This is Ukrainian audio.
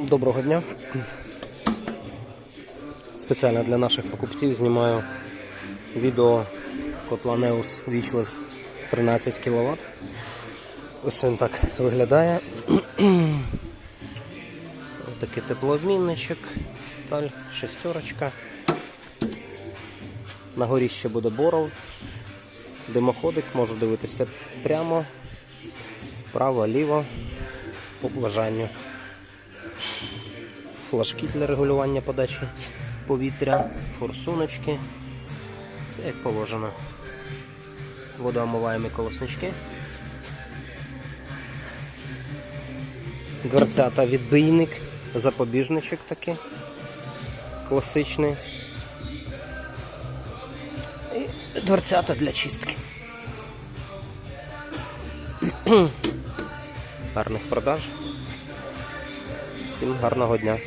Доброго дня. Спеціально для наших покупців знімаю відео котла Neus Witchless 13 кВт. Ось він так виглядає. Ось такий теплообмінничок, сталь, шестерочка. На горі ще буде боров. Димоходик, можу дивитися прямо, право, ліво, по бажанню. Флажки для регулювання подачі повітря, форсуночки. Все як положено. Водоомиваємі колоснички. Дверцята відбийник, запобіжничок такий класичний. І дверцята для чистки. Гарних продаж. Всім гарного дня.